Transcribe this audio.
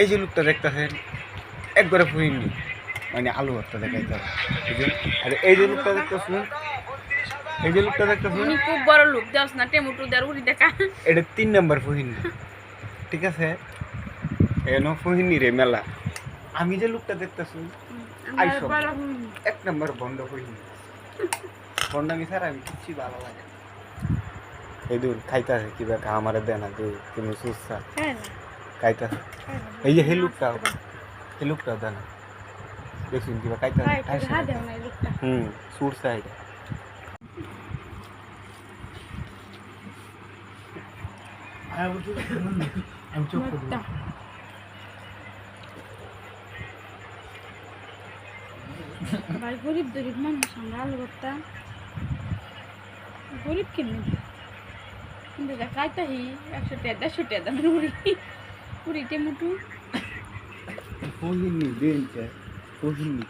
এই যে লোকটা দেখতেছেন একবারে ফুহিনি মানে আলু ভর্তা দেখাইতে হবে? আর এই যে লোকটা দেখতেছেন এই যে লোকটা দেখতেছেন খুব বড় লুক দেওয়াস না টেমুটু দেওয়ার উড়ি দেখা। এটা তিন নম্বর ফুহিনি ঠিক আছে? এন ফুহিনি রে মেলা। আমি যে লোকটা দেখতেছি। এক নম্বর বন্ধ ফুহিনি বন্ডামি স্যার আমি কিচ্ছু ভালো লাগে। এই দূর খাইতে কিবা আমারে দেয় না যে তুমি সুস্থা খায় না, খাইতে খায় না। এই যে হে লোকটা এই লোকটা দেয় না দেখুন কিবা খাইতে খায়, একটু হাত দেও না এই লোকটা। হুম সুর সাইড মোটা। ভাই গরিব গরিব মানুষ আমরা আলু ভর্তা গরিব কিনে কিন্তু দেখাইতে হি একশো টাকা দেড়শো টাকা দামের উড়ি উড়ি টেমুটু ফুহিনি দিন ফুহিনি